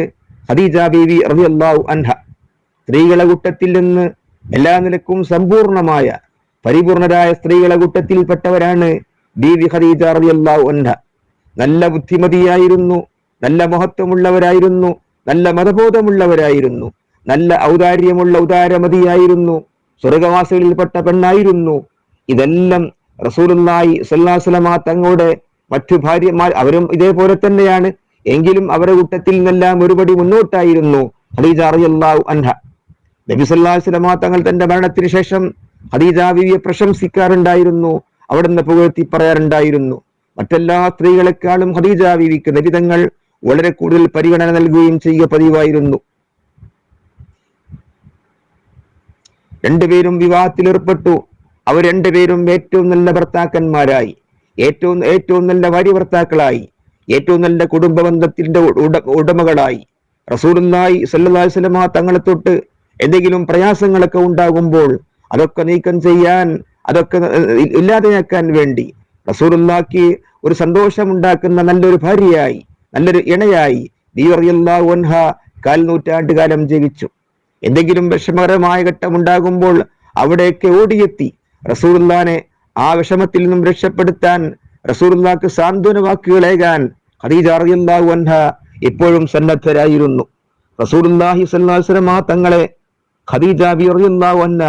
ഹദീജ ബീവി അള്ളാഹു അൻഹ. സ്ത്രീകളെ കൂട്ടത്തിൽ നിന്ന് എല്ലാ നിലക്കും സമ്പൂർണമായ പരിപൂർണരായ സ്ത്രീകളെ കൂട്ടത്തിൽപ്പെട്ടവരാണ് ബീവി ഹദീജ റബിയല്ലാഹു അൻഹ. നല്ല ബുദ്ധിമതിയായിരുന്നു നല്ല മഹത്വമുള്ളവരായിരുന്നു നല്ല മതബോധമുള്ളവരായിരുന്നു നല്ല ഔദാര്യമുള്ള ഉദാരമതിയായിരുന്നു സ്വർഗവാസികളിൽപ്പെട്ട പെണ്ണായിരുന്നു. ഇതെല്ലാം റസൂലായി വസല്ലമ തങ്ങളുടെ മറ്റു ഭാര്യമാർ അവരും ഇതേപോലെ തന്നെയാണ്. എങ്കിലും അവരുടെ കൂട്ടത്തിൽ നിന്നെല്ലാം ഒരുപടി മുന്നോട്ടായിരുന്നു ഹദീജ അറിയല്ലാവു അൻഹ. നബി സല്ലാസ്ലമാ തങ്ങൾ തന്റെ മരണത്തിന് ശേഷം ഹദീജ ബിവിയെ പ്രശംസിക്കാറുണ്ടായിരുന്നു അവിടുന്ന് പുകഴ്ത്തി പറയാറുണ്ടായിരുന്നു. മറ്റെല്ലാ സ്ത്രീകളെക്കാളും ഹദീജ ബിവിക്ക് നബി വളരെ കൂടുതൽ പരിഗണന നൽകുകയും ചെയ്യുക പതിവായിരുന്നു. രണ്ടുപേരും വിവാഹത്തിൽ ഏർപ്പെട്ടു. അവർ രണ്ടുപേരും ഏറ്റവും നല്ല ഭർത്താക്കന്മാരായി. ഏറ്റവും ഏറ്റവും നല്ല ഭാര്യ ഭർത്താക്കളായി. ഏറ്റവും നല്ല കുടുംബ ബന്ധത്തിന്റെ ഉട- ഉടമകളായി. റസൂലുള്ളാഹി സല്ലല്ലാഹി തങ്ങളെ തൊട്ട് എന്തെങ്കിലും പ്രയാസങ്ങളൊക്കെ ഉണ്ടാകുമ്പോൾ അതൊക്കെ നീക്കം ചെയ്യാൻ അതൊക്കെ ഇല്ലാതെയാക്കാൻ വേണ്ടി റസൂലുള്ളാഹിക്ക് ഒരു സന്തോഷമുണ്ടാക്കുന്ന നല്ലൊരു ഭാര്യയായി. നല്ലൊരു ഇണയായി. അൻഹ കാൽ കാലം ജീവിച്ചു എന്തെങ്കിലും വിഷമകരമായ ഘട്ടം ഉണ്ടാകുമ്പോൾ അവിടേക്ക് ഓടിയെത്തി. റസൂറുല്ലാനെ ആ വിഷമത്തിൽ നിന്നും രക്ഷപ്പെടുത്താൻ റസൂറുല്ലാക്ക് സാന്ത്വന വാക്കുകളേകാൻ ഖദീജ റളിയല്ലാഹു അൻഹ എപ്പോഴും സന്നദ്ധരായിരുന്നു. റസൂലുള്ളാഹി സ്വല്ലല്ലാഹു അലൈഹി തങ്ങളെ ഖദീജ ബി റളിയല്ലാഹു അൻഹ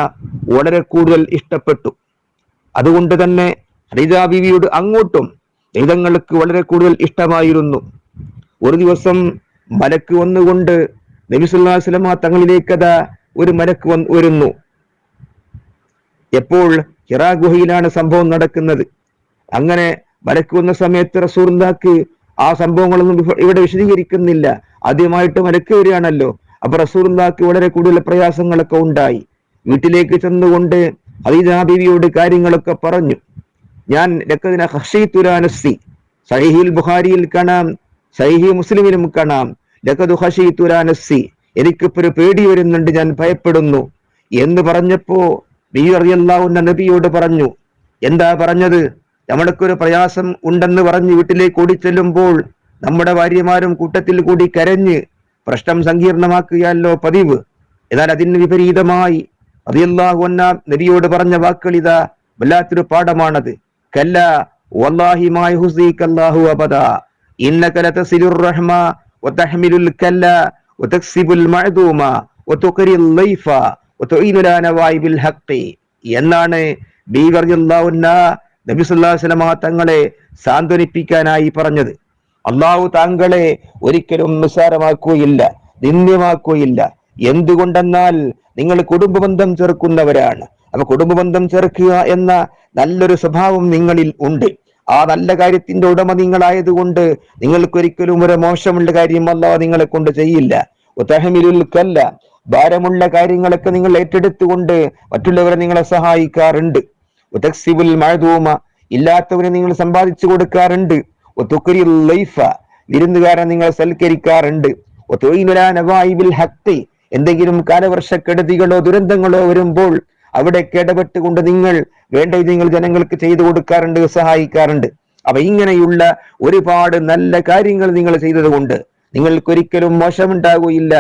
വളരെ കൂടുതൽ ഇഷ്ടപ്പെട്ടു. അതുകൊണ്ട് തന്നെ ഖദീജ ബിവിയുടെ അങ്ങോട്ടും ദൈതങ്ങൾക്ക് വളരെ കൂടുതൽ ഇഷ്ടമായിരുന്നു. ഒരു ദിവസം മലക്ക് വന്നുകൊണ്ട് നബി തങ്ങളിലേക്കത ഒരു മലക്ക് വന്ന് വരുന്നു. എപ്പോൾ? ഹിറാ ഗുഹയിലാണ് സംഭവം നടക്കുന്നത്. അങ്ങനെ മലക്ക് വന്ന സമയത്ത് റസൂർന്താക്ക് ആ സംഭവങ്ങളൊന്നും ഇവിടെ വിശദീകരിക്കുന്നില്ല. ആദ്യമായിട്ട് മലക്ക് വരികയാണല്ലോ. അപ്പൊ റസൂർന്താക്ക് വളരെ കൂടുതൽ പ്രയാസങ്ങളൊക്കെ ഉണ്ടായി. വീട്ടിലേക്ക് ചെന്നുകൊണ്ട് ഹദീദാ ബീവിയോട് കാര്യങ്ങളൊക്കെ പറഞ്ഞു. ഞാൻ ലക്കദിന തുരാനസി സഹിഹിൽ ബുഹാരിയിൽ കാണാം. സഹിഹി മുസ്ലിമിനും കാണാം. ലഖദു തുരാനസി എനിക്കിപ്പോ ഒരു പേടി വരുന്നുണ്ട് ഞാൻ ഭയപ്പെടുന്നു. എന്ന് പറഞ്ഞപ്പോ ബി അറിയല്ലാവുന്ന നബിയോട് പറഞ്ഞു എന്താ പറഞ്ഞത്? നമ്മൾക്കൊരു പ്രയാസം ഉണ്ടെന്ന് പറഞ്ഞ് വീട്ടിലേക്ക് ഓടിച്ചെല്ലുമ്പോൾ നമ്മുടെ ഭാര്യമാരും കൂട്ടത്തിൽ കൂടി കരഞ്ഞ് പ്രശ്നം സങ്കീർണമാക്കുകയല്ലോ പതിവ്. എന്നാൽ അതിന് വിപരീതമായി അതിയല്ലാഹു അന്ന നബിയോട് പറഞ്ഞ വാക്കുകൾ ഇതാ വല്ലാത്തൊരു പാഠമാണത്. കല്ല വല്ലാഹി മാ യുഹ്സിക അല്ലാഹു അബദാ. എന്നാണ് തങ്ങളെ സാന്ത്വനിപ്പിക്കാനായി പറഞ്ഞത്. അള്ളാഹു താങ്കളെ ഒരിക്കലും നിസ്സാരമാക്കുകയില്ല നിന്ദ്യമാക്കുകയില്ല. എന്തുകൊണ്ടെന്നാൽ നിങ്ങൾ കുടുംബബന്ധം ചേർക്കുന്നവരാണ് അപ്പൊ കുടുംബബന്ധം ചേർക്കുക എന്ന നല്ലൊരു സ്വഭാവം നിങ്ങളിൽ ഉണ്ട്. ആ നല്ല കാര്യത്തിന്റെ ഉടമ നിങ്ങളായതുകൊണ്ട് നിങ്ങൾക്കൊരിക്കലും ഒരു മോശമുള്ള കാര്യം അല്ല നിങ്ങളെ കൊണ്ട് ചെയ്യില്ല. കല്ല ഭാരമുള്ള കാര്യങ്ങളൊക്കെ നിങ്ങൾ ഏറ്റെടുത്തുകൊണ്ട് മറ്റുള്ളവരെ നിങ്ങളെ സഹായിക്കാറുണ്ട്. ഉതക്സിബുൽ മഴതൂമ ഇല്ലാത്തവരെ നിങ്ങൾ സമ്പാദിച്ചു കൊടുക്കാറുണ്ട്. ഒത്തുക്കരി ലൈഫ. വിരുന്നുകാരെ നിങ്ങൾ സൽക്കരിക്കാറുണ്ട്. എന്തെങ്കിലും കാലവർഷക്കെടുതികളോ ദുരന്തങ്ങളോ വരുമ്പോൾ അവിടെ ഇടപെട്ടുകൊണ്ട് നിങ്ങൾ വേണ്ട നിങ്ങൾ ജനങ്ങൾക്ക് ചെയ്തു കൊടുക്കാറുണ്ട് സഹായിക്കാറുണ്ട്. അപ്പൊ ഇങ്ങനെയുള്ള ഒരുപാട് നല്ല കാര്യങ്ങൾ നിങ്ങൾ ചെയ്തതുകൊണ്ട് നിങ്ങൾക്കൊരിക്കലും മോശമുണ്ടാകുകയില്ല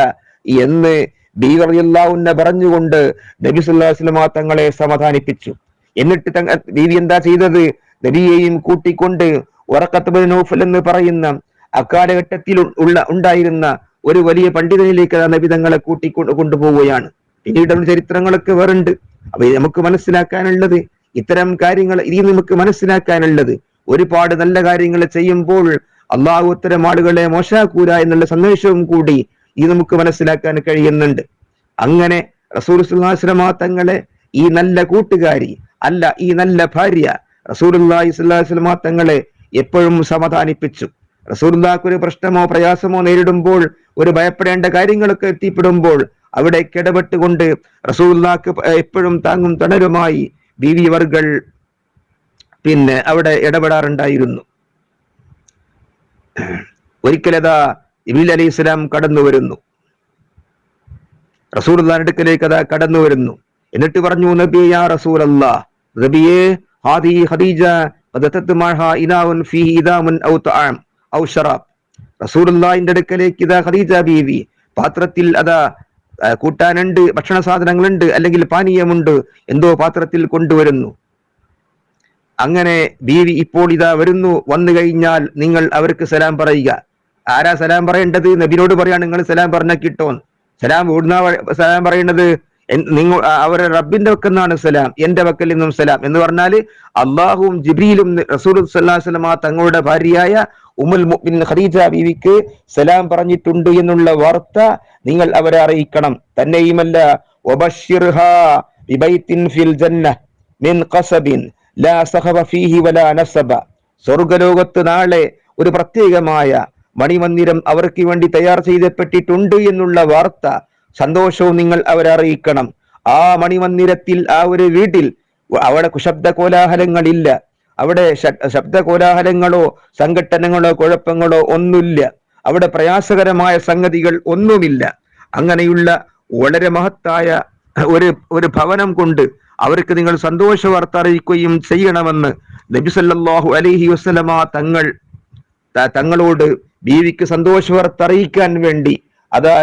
എന്ന് ബീവറിയല്ലാവുന്ന പറഞ്ഞുകൊണ്ട് നബി സല്ലല്ലാഹു അലൈഹി വസല്ലമ തങ്ങളെ സമാധാനിപ്പിച്ചു. എന്നിട്ട് തങ്ങ ബീവി എന്താ ചെയ്തത്? നബിയെയും കൂട്ടിക്കൊണ്ട് ഉറക്കത്ത് നൗഫൽ എന്ന് പറയുന്ന അക്കാലഘട്ടത്തിൽ ഉള്ള ഉണ്ടായിരുന്ന ഒരു വലിയ പണ്ഡിതനിലേക്ക് നബി തങ്ങളെ കൂട്ടിക്കൊണ്ട് കൊണ്ടുപോവുകയാണ്. പിന്നീട് ചരിത്രങ്ങളൊക്കെ വേറുണ്ട്. അപ്പൊ നമുക്ക് മനസ്സിലാക്കാനുള്ളത് ഇത്തരം കാര്യങ്ങൾ ഇനി നമുക്ക് മനസ്സിലാക്കാനുള്ളത് ഒരുപാട് നല്ല കാര്യങ്ങൾ ചെയ്യുമ്പോൾ അള്ളാഹു ഇത്തരം ആളുകളെ മോശാക്കൂല എന്നുള്ള സന്ദേശവും കൂടി ഇത് നമുക്ക് മനസ്സിലാക്കാൻ കഴിയുന്നുണ്ട്. അങ്ങനെ റസൂൽ സുല്ലാസ്ലമാ തങ്ങളെ ഈ നല്ല കൂട്ടുകാരി അല്ല ഈ നല്ല ഭാര്യ റസൂലുല്ലാഹി സുല്ലാസ്ലമാ തങ്ങളെ എപ്പോഴും സമാധാനിപ്പിച്ചു. റസൂലുല്ലാക്ക് ഒരു പ്രശ്നമോ പ്രയാസമോ നേരിടുമ്പോൾ ഒരു ഭയപ്പെടേണ്ട കാര്യങ്ങളൊക്കെ എത്തിപ്പെടുമ്പോൾ അവിടെ കിടപെട്ടുകൊണ്ട് റസൂല്ലാക്ക് എപ്പോഴും താങ്ങും തണലുമായി ബീവി വർകൾ പിന്നെ അവിടെ ഇടപെടാറുണ്ടായിരുന്നു. ഒരിക്കലതാ ഇബിൽ അലി ഇസ്ലാം കടന്നു വരുന്നു. റസൂലുള്ളാന്റെ അടുക്കലേക്ക് അതാ കടന്നു വരുന്നു. എന്നിട്ട് പറഞ്ഞു നബി റസൂലുള്ളാഹിന്റെ അടുക്കലേക്ക് ഇതാ ഖദീജ ബീവി പാത്രത്തിൽ അതാ കൂട്ടാനുണ്ട് ഭക്ഷണ സാധനങ്ങളുണ്ട് അല്ലെങ്കിൽ പാനീയമുണ്ട് എന്തോ പാത്രത്തിൽ കൊണ്ടുവരുന്നു. അങ്ങനെ ബീവി ഇപ്പോൾ ഇതാ വരുന്നു. വന്നു കഴിഞ്ഞാൽ നിങ്ങൾ അവർക്ക് സലാം പറയുക. ആരാ സലാം പറയേണ്ടത്? നബിനോട് പറയാണ് നിങ്ങൾ സലാം പറഞ്ഞ കിട്ടോ. സലാം ഓടുന്ന സലാം പറയുന്നത് നിങ്ങൾ അവരെ റബ്ബിന്റെ വക്കെന്നാണ് സലാം എന്റെ വക്കൽ നിന്നും സലാം എന്ന് പറഞ്ഞാൽ അള്ളാഹുവും ജിബ്രീലും റസൂൽ സല്ലാസ്ലമ തങ്ങളുടെ ഭാര്യയായ ഉമുൽ മുഅ്മിൻ ഖദീജ ബീവിക്ക് സലാം പറഞ്ഞിട്ടുണ്ട് എന്നുള്ള വാർത്ത നിങ്ങൾ അവരെ അറിയിക്കണം. തന്നെയുമല്ല ഫിൽ ജന്ന മിൻ ലാ ഫീഹി വലാ സ്വർഗലോകത്ത് നാളെ ഒരു പ്രത്യേകമായ മണിമന്ദിരം അവർക്ക് വേണ്ടി തയ്യാർ ചെയ്തപ്പെട്ടിട്ടുണ്ട് എന്നുള്ള വാർത്ത സന്തോഷവും നിങ്ങൾ അവരെ അറിയിക്കണം. ആ മണിമന്ദിരത്തിൽ ആ ഒരു വീട്ടിൽ അവിടെ കുശബ്ദ കോലാഹലങ്ങളില്ല. അവിടെ ശബ്ദ കോലാഹലങ്ങളോ സംഘട്ടനങ്ങളോ കുഴപ്പങ്ങളോ ഒന്നുമില്ല. അവിടെ പ്രയാസകരമായ സംഗതികൾ ഒന്നുമില്ല. അങ്ങനെയുള്ള വളരെ മഹത്തായ ഒരു ഒരു ഭവനം കൊണ്ട് അവർക്ക് നിങ്ങൾ സന്തോഷ വാർത്ത അറിയിക്കുകയും ചെയ്യണമെന്ന് നബിസല്ലാഹു അലഹി വസ്ലമ തങ്ങൾ തങ്ങളോട് ബീവിക്ക് സന്തോഷ വാർത്ത അറിയിക്കാൻ വേണ്ടി അതാ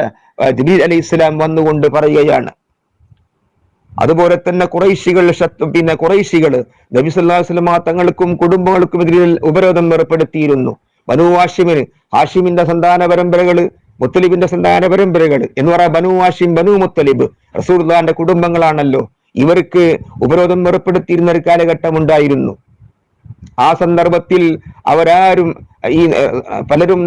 ജബീൽ അലി ഇസ്ലാം വന്നുകൊണ്ട് പറയുകയാണ്. അതുപോലെ തന്നെ കുറൈശികൾ പിന്നെ കുറൈശികൾ നബി സല്ലാസ്ലമ തങ്ങൾക്കും കുടുംബങ്ങൾക്കും എതിരിൽ ഉപരോധം ഏർപ്പെടുത്തിയിരുന്നു. ബനു ഹാഷിമിന് ഹാഷിമിന്റെ സന്താന പരമ്പരകൾ മുത്തലിബിന്റെ സന്താന പരമ്പരകൾ എന്ന് പറയാം ബനു ഹാഷിം ബനു മുത്തലിബ് റസൂർദാന്റെ കുടുംബങ്ങളാണല്ലോ. ഇവർക്ക് ഉപരോധം ഏർപ്പെടുത്തിയിരുന്ന ഒരു കാലഘട്ടം ഉണ്ടായിരുന്നു. ആ സന്ദർഭത്തിൽ അവരാരും ഈ പലരും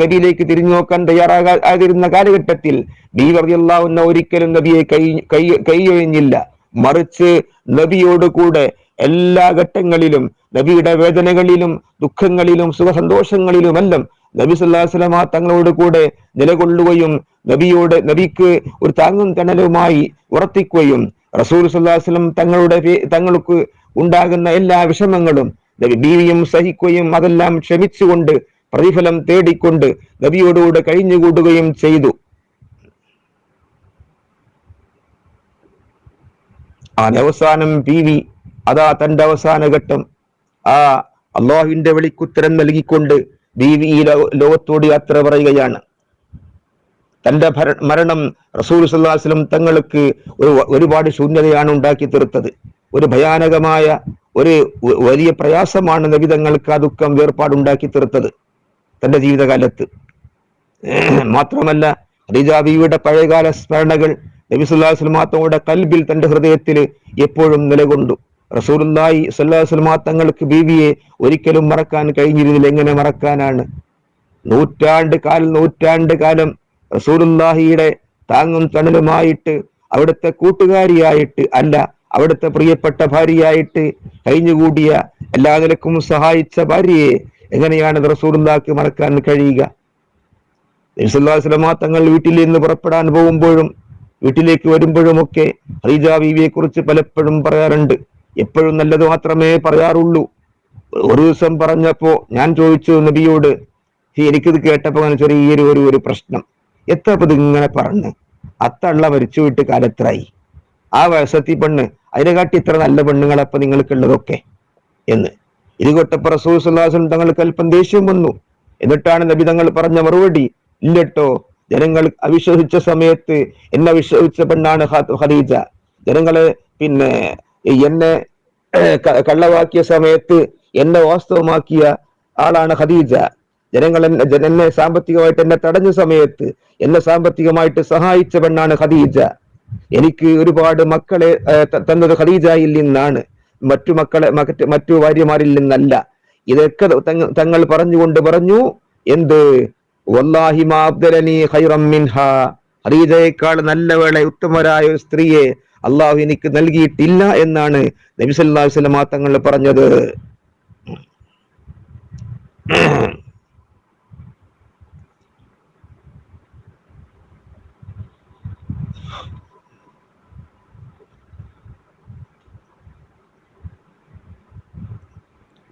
നബിയിലേക്ക് തിരിഞ്ഞു നോക്കാൻ തയ്യാറാകാതിരുന്ന കാലഘട്ടത്തിൽ ബി വർഗിയുള്ളാവുന്ന ഒരിക്കലും നബിയെ കൈ കൈ കൈയൊഴിഞ്ഞില്ല. മറിച്ച് നബിയോട് കൂടെ എല്ലാ ഘട്ടങ്ങളിലും നബിയുടെ വേദനകളിലും ദുഃഖങ്ങളിലും സുഖസന്തോഷങ്ങളിലുമെല്ലാം നബി സല്ലാസ്ലമ തങ്ങളോട് കൂടെ നിലകൊള്ളുകയും നബിയോട് നബിക്ക് ഒരു താങ്ങും തണലുമായി ഉറപ്പിക്കുകയും റസൂൽ സല്ലാസ്ലം തങ്ങളുടെ തങ്ങൾക്ക് ഉണ്ടാകുന്ന എല്ലാ വിഷമങ്ങളും. ബീവിയും സഹിക്കുകയും അതെല്ലാം ക്ഷമിച്ചുകൊണ്ട് പ്രതിഫലം തേടിക്കൊണ്ട് നബിയോടുകൂടെ കഴിഞ്ഞുകൂടുകയും ചെയ്തു. ആ അവസാനം ബീവി അതാ തന്റെ അവസാന ഘട്ടം. ആ അള്ളാഹുവിന്റെ വിളിക്കുത്തരം നൽകിക്കൊണ്ട് ബീവി ഈ ലോകത്തോട് യാത്ര പറയുകയാണ്. തന്റെ മരണം റസൂൽ സല്ലാസ്ലം തങ്ങൾക്ക് ഒരു ഒരുപാട് ശൂന്യതയാണ് ഉണ്ടാക്കി തീർത്തത്. ഒരു ഭയാനകമായ ഒരു വലിയ പ്രയാസമാണ് നബിതങ്ങൾക്ക് ആ ദുഃഖം വേർപാടുണ്ടാക്കി തീർത്തത് തന്റെ ജീവിതകാലത്ത്. മാത്രമല്ല റിജാബിയുടെ പഴയകാല സ്മരണകൾ നബി സുല്ലാ സ്വലമാ തങ്ങളുടെ കൽബിൽ തന്റെ ഹൃദയത്തിൽ എപ്പോഴും നിലകൊണ്ടു. റസൂലുല്ലായി സല്ലാസ്ലമാ തങ്ങൾക്ക് ബീവിയെ ഒരിക്കലും മറക്കാൻ കഴിഞ്ഞിരുന്നില്ല. എങ്ങനെ മറക്കാനാണ്? നൂറ്റാണ്ട് കാലം നൂറ്റാണ്ട് കാലം റസൂലുല്ലാഹിയുടെ താങ്ങും തണലുമായിട്ട് അവിടുത്തെ കൂട്ടുകാരിയായിട്ട് അല്ല അവിടുത്തെ പ്രിയപ്പെട്ട ഭാര്യയായിട്ട് കഴിഞ്ഞുകൂടിയ എല്ലാ നിലക്കും സഹായിച്ച ഭാര്യയെ എങ്ങനെയാണ് റസൂലുല്ലാക്ക് മറക്കാൻ കഴിയുക? നബിസ്വല്ലാസ്ലമ തങ്ങൾ വീട്ടിൽ നിന്ന് പുറപ്പെടാൻ പോകുമ്പോഴും വീട്ടിലേക്ക് വരുമ്പോഴുമൊക്കെ ഹൈജ ബീവിയെ കുറിച്ച് പലപ്പോഴും പറയാറുണ്ട്. എപ്പോഴും നല്ലത് മാത്രമേ പറയാറുള്ളൂ. ഒരു ദിവസം പറഞ്ഞപ്പോ ഞാൻ ചോദിച്ചു നബിയോട് എനിക്കിത് കേട്ടപ്പോ അങ്ങനെ ചെറിയൊരു ഒരു ഒരു പ്രശ്നം. എത്ര ഇങ്ങനെ പറഞ്ഞ്? അത്തള്ള മരിച്ചു വിട്ട് കാലത്രായി? ആ വയസ്സത്തി പെണ്ണ് അതിനെ കാട്ടി ഇത്ര നല്ല പെണ്ണുങ്ങളപ്പൊ നിങ്ങൾക്കുള്ളതൊക്കെ എന്ന്. ഇത് കൊട്ടപ്പ റസൂൽ സുല്ലാസും തങ്ങൾക്ക് അല്പം ദേഷ്യം വന്നു. എന്നിട്ടാണ് നബി തങ്ങൾ പറഞ്ഞ മറുപടി ഇല്ലട്ടോ ജനങ്ങൾ അവിശ്വസിച്ച സമയത്ത് എന്നെ വിശ്വസിച്ച പെണ്ണാണ് ഖദീജ. ജനങ്ങൾ പിന്നെ എന്നെ കള്ളവാക്കിയ സമയത്ത് എന്നെ വാസ്തവമാക്കിയ ആളാണ് ഖദീജ. ജനങ്ങൾ എന്നെ സാമ്പത്തികമായിട്ട് എന്നെ തടഞ്ഞ സമയത്ത് എന്നെ സാമ്പത്തികമായിട്ട് സഹായിച്ച പെണ്ണാണ് ഖദീജ. എനിക്ക് ഒരുപാട് മക്കളെ തന്നത് ഖദീജയിൽ നിന്നാണ്. മറ്റു മക്കളെ മറ്റു ഭാര്യമാരിൽ നിന്നല്ല. ഇതൊക്കെ തങ്ങൾ പറഞ്ഞുകൊണ്ട് പറഞ്ഞു എന്ത്? ഹദീജയേക്കാൾ നല്ല വേള ഉത്തമരായ ഒരു സ്ത്രീയെ അള്ളാഹു എനിക്ക് നൽകിയിട്ടില്ല എന്നാണ് നബി സല്ലല്ലാഹു അലൈഹി വസല്ലം തങ്ങൾ പറഞ്ഞത്.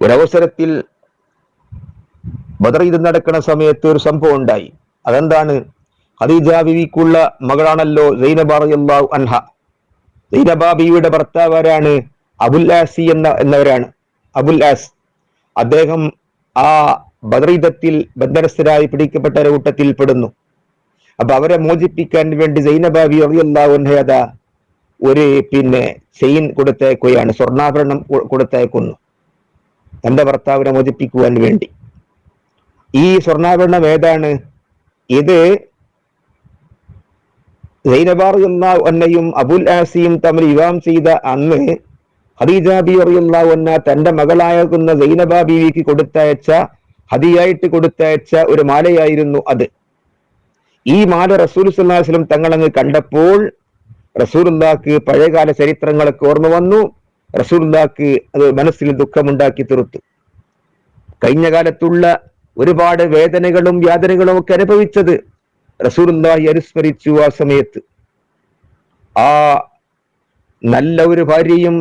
ഒരവസരത്തിൽ ബദർ ഇത് നടക്കുന്ന സമയത്ത് ഒരു സംഭവം ഉണ്ടായി. അതെന്താണ്? ഖദീജ ബിവിക്കുള്ള മകളാണല്ലോ സൈനബാറിയല്ലാഹു അൻഹ. സൈനബ ബിവിയുടെ ഭർത്താവ് ആരാണ്? അബുൽ ആസി എന്ന എന്നവരാണ്. അബുൽ ആസ്. അദ്ദേഹം ആ ബദ്രീദത്തിൽ ബന്ധനസ്ഥരായി പിടിക്കപ്പെട്ട കൂട്ടത്തിൽ പെടുന്നു. അപ്പൊ അവരെ മോചിപ്പിക്കാൻ വേണ്ടി സൈനബാബി അറിയല്ലാവുന്നത ഒരു പിന്നെ ചെയിൻ കൊടുത്തേക്കുകയാണ് സ്വർണാഭരണം കൊടുത്തേക്കുന്നു. തന്റെ ഭർത്താവിനെ മോചിപ്പിക്കുവാൻ വേണ്ടി. ഈ സ്വർണാഭരണം ഏതാണ്? ഇത് അന്നയും അബുൽ ആസിയും തമ്മിൽ വിവാഹം ചെയ്ത അന്ന് ഹദീജാബി അറിയുന്ന തന്റെ മകളാകുന്ന സൈനബ ബീവിക്ക് കൊടുത്തയച്ച ഹദിയായിട്ട് കൊടുത്തയച്ച ഒരു മാലയായിരുന്നു അത്. ഈ മാല റസൂൽ സുല്ലാസ്ലം തങ്ങളങ്ങ് കണ്ടപ്പോൾ റസൂലുല്ലാക്ക് പഴയകാല ചരിത്രങ്ങളൊക്കെ ഓർമ്മ വന്നു. റസൂലുല്ലാക്ക് അത് മനസ്സിൽ ദുഃഖമുണ്ടാക്കി തീർത്തു. കഴിഞ്ഞ കാലത്തുള്ള ഒരുപാട് വേദനകളും യാതനകളും ഒക്കെ അനുഭവിച്ചത് റസൂലുല്ലാഹി അനുസ്മരിച്ചു ആ സമയത്ത്. ആ നല്ല ഒരു ഭാര്യയും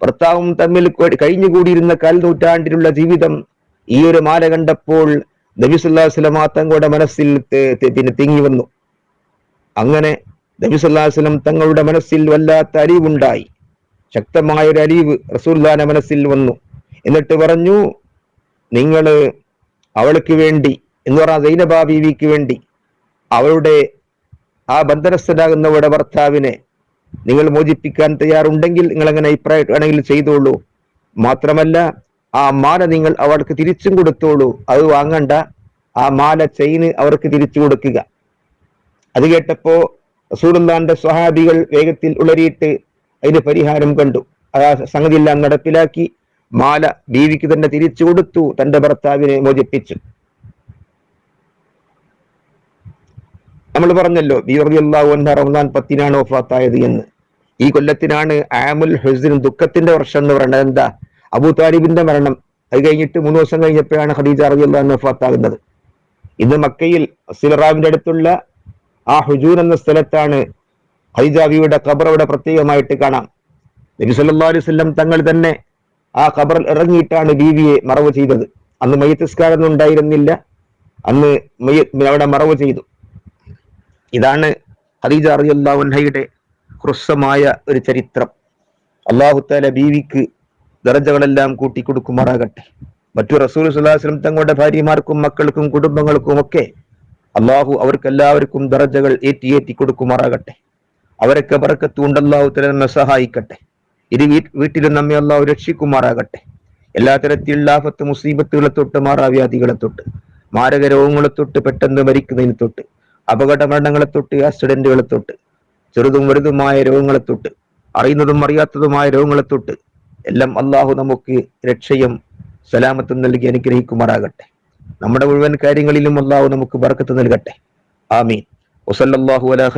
ഭർത്താവും തമ്മിൽ കഴിഞ്ഞുകൂടിയിരുന്ന കാൽനൂറ്റാണ്ടിലുള്ള ജീവിതം ഈ ഒരു മാല കണ്ടപ്പോൾ നബിസുല്ലാസ്ലമ തങ്ങളുടെ മനസ്സിൽ പിന്നെ തിങ്ങി വന്നു. അങ്ങനെ നബിസുല്ലാസ്ലം തങ്ങളുടെ മനസ്സിൽ വല്ലാത്ത അലിവുണ്ടായി. ശക്തമായ ഒരു അലീവ് റസൂല്ലാന്റെ മനസ്സിൽ വന്നു. എന്നിട്ട് പറഞ്ഞു നിങ്ങൾ അവൾക്ക് വേണ്ടി എന്ന് പറഞ്ഞാൽ സൈനബാ ബീവിക്ക് വേണ്ടി അവളുടെ ആ ബന്ധനസ്ഥനാകുന്നവരുടെ ഭർത്താവിനെ നിങ്ങൾ മോചിപ്പിക്കാൻ തയ്യാറുണ്ടെങ്കിൽ നിങ്ങൾ അങ്ങനെ അഭിപ്രായമാണെങ്കിൽ ചെയ്തോളൂ. മാത്രമല്ല ആ മാല നിങ്ങൾ അവൾക്ക് തിരിച്ചും കൊടുത്തോളൂ. അത് വാങ്ങണ്ട. ആ മാല ചെയിന് അവർക്ക് തിരിച്ചു കൊടുക്കുക. അത് കേട്ടപ്പോ റസൂലുള്ളാന്റെ സ്വഹാബികൾ വേഗത്തിൽ ഉളരിയിട്ട് അതിന് പരിഹാരം കണ്ടു. ആ സംഗതി എല്ലാം നടപ്പിലാക്കി. മാല ബീവിക്ക് തന്നെ തിരിച്ചു കൊടുത്തു. തന്റെ ഭർത്താവിനെ മോചിപ്പിച്ചു. നമ്മൾ പറഞ്ഞല്ലോ റമദാൻ പത്തിനാണ് ഒഫാത്തായത് എന്ന്. ഈ കൊല്ലത്തിനാണ് ആമുൽ ഹുസിൻ ദുഃഖത്തിന്റെ വർഷം എന്ന് പറയുന്നത്. എന്താ അബൂ താലിബിന്റെ മരണം. അത് കഴിഞ്ഞിട്ട് മൂന്ന് വർഷം കഴിഞ്ഞപ്പോഴാണ് ഖദീജ റബി അള്ളാഹു ഒഫാത്താകുന്നത് ഇന്ന് മക്കയിൽ സിലറാവിന്റെ അടുത്തുള്ള ആ ഹുജൂർ എന്ന സ്ഥലത്താണ് ഖദീജാബിയുടെ ഖബർ അവിടെ പ്രത്യേകമായിട്ട് കാണാം. നബി സല്ലാ അലൈഹി സ്വല്ലം തങ്ങൾ തന്നെ ആ ഖബറിൽ ഇറങ്ങിയിട്ടാണ് ബീവിയെ മറവ് ചെയ്തത്. അന്ന് മയ്യത്തിസ്കാരൊന്നും ഉണ്ടായിരുന്നില്ല. അന്ന് അവിടെ മറവ് ചെയ്തു. ഇതാണ് ഹദീജ റളിയല്ലാഹു അൻഹയുടെ ഹ്രസ്വമായ ഒരു ചരിത്രം. അള്ളാഹുത്താല ബീവിക്ക് ദറജകളെല്ലാം കൂട്ടിക്കൊടുക്കുമാറാകട്ടെ. മറ്റു റസൂൽ സുല്ലാസ്ലം തങ്ങളുടെ ഭാര്യമാർക്കും മക്കൾക്കും കുടുംബങ്ങൾക്കും ഒക്കെ അള്ളാഹു അവർക്കെല്ലാവർക്കും ദർജകൾ ഏറ്റിയേറ്റി ഏറ്റി കൊടുക്കുമാറാകട്ടെ അവരൊക്കെ ബറക്കത്തുകൊണ്ട് അള്ളാഹു തല നമ്മെ സഹായിക്കട്ടെ. ഇരു വീട്ടിലും നമ്മെ അള്ളാഹു രക്ഷിക്കുമാറാകട്ടെ. എല്ലാ തരത്തിലുള്ള ആഫത്ത് മുസീബത്തുകളെ തൊട്ട് മാറാവ്യാധികളെ തൊട്ട് മാരക രോഗങ്ങളെ തൊട്ട് പെട്ടെന്ന് മരിക്കുന്നതിന് തൊട്ട് അപകട മരണങ്ങളെ തൊട്ട് ആക്സിഡന്റുകളെ തൊട്ട് ചെറുതും വലുതുമായ രോഗങ്ങളെ തൊട്ട് അറിയുന്നതും അറിയാത്തതുമായ രോഗങ്ങളെ തൊട്ട് എല്ലാം അള്ളാഹു നമുക്ക് രക്ഷയും സലാമത്തും നൽകി അനുഗ്രഹിക്കുമാറാകട്ടെ. നമ്മുടെ മുഴുവൻ കാര്യങ്ങളിലും അള്ളാഹു നമുക്ക് ബർക്കത്ത് നൽകട്ടെ. ആമീൻ. വസല്ലല്ലാഹു അല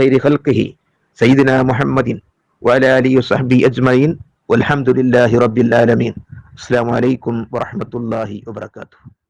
സയ്യിദിന മുഹമ്മദിൻ വലാലി സഹബി അജ്മഈൻ വൽഹംദുലില്ലാഹി റബ്ബിൽ ആലമീൻ. അസ്സലാമു അലൈക്കും വറഹ്മത്തുള്ളാഹി വബറകാതുഹു.